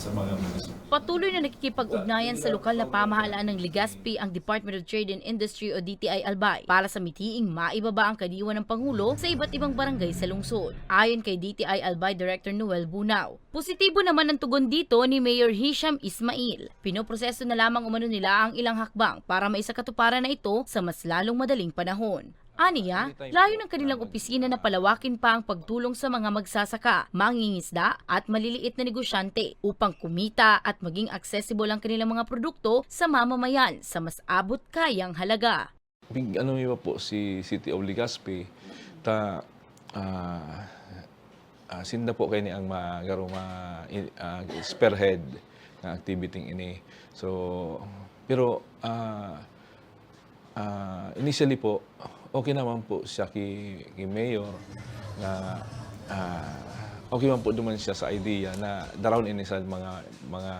sa mga munisipyo. Patuloy na nakikipag-ugnayan sa lokal na pamahalaan ng Legazpi ang Department of Trade and Industry o DTI Albay para sa mitiing maibaba ang kadiwa ng Pangulo sa iba't ibang barangay sa lungsod. Ayon kay DTI Albay Director Noel Bunao. Positibo naman ang tugon dito ni Mayor Hisham Ismail. Pinoproseso na lamang umano nila ang ilang hakbang para maisakatuparan na ito sa mas lalong madaling panahon. Aniya, layo ng kanilang opisina na palawakin pa ang pagtulong sa mga magsasaka, mangingisda at maliliit na negosyante upang kumita at maging accessible ang kanilang mga produkto sa mamamayan sa mas abot kayang halaga. Big ano niyo po si City of Legazpi ta ah ah, sinda po kay ni ang magaro ma i- ah, spearhead ng activity ini. So pero ah ah, initially po okay naman po siya ki, ki mayor na ah, okay man po duman siya sa idea na darawon ini sa mga mga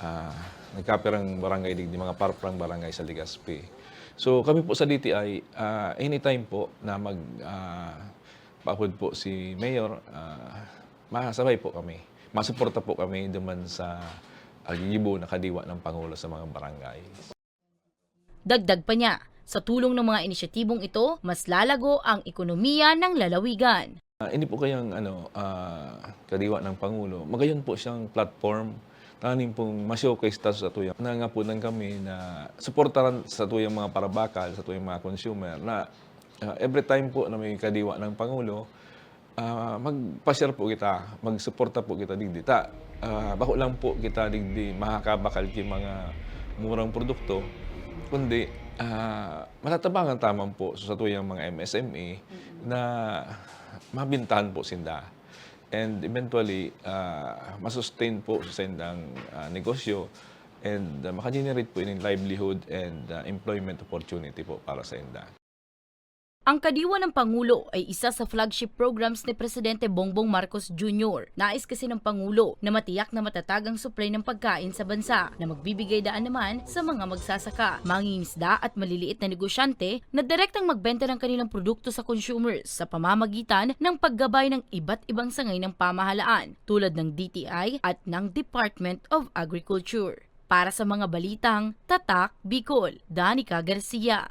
ah, nagkapirang barangay digdi mga parprang barangay sa Legazpi. So kami po sa DTI ah, anytime po na mag paahod po si mayor ah, masabay po kami. Masuporta po kami duman sa agibo na kadiwa ng pangulo sa mga barangay. Dagdag pa niya, sa tulong ng mga inisyatibong ito, mas lalago ang ekonomiya ng lalawigan. Ah, ini po kayang ano, ah, kadiwa ng Pangulo. Magayon po siyang platform tanin pong ma-showcase ta sa tuyang na nga kami na suportaran sa tuyang mga parabakal, sa tuyang mga consumer na ah, every time po na may kadiwa ng Pangulo, ah, magpa-share po kita, magsuporta po kita digdi. Ta, ah, bako lang po kita digdi mahakabakal ki mga murang produkto, kundi ah, matatabangan tamang po sa tuyang mga MSME na mabintahan po sinda. And eventually, uh, masustain po sa sindang ah, negosyo and uh, makagenerate po yung livelihood and ah, employment opportunity po para sa inda. Ang kadiwa ng Pangulo ay isa sa flagship programs ni Presidente Bongbong Marcos Jr. Nais kasi ng Pangulo na matiyak na matatag ang supply ng pagkain sa bansa na magbibigay daan naman sa mga magsasaka, mangingisda at maliliit na negosyante na direktang magbenta ng kanilang produkto sa consumers sa pamamagitan ng paggabay ng iba't ibang sangay ng pamahalaan tulad ng DTI at ng Department of Agriculture. Para sa mga balitang Tatak Bicol, Danica Garcia.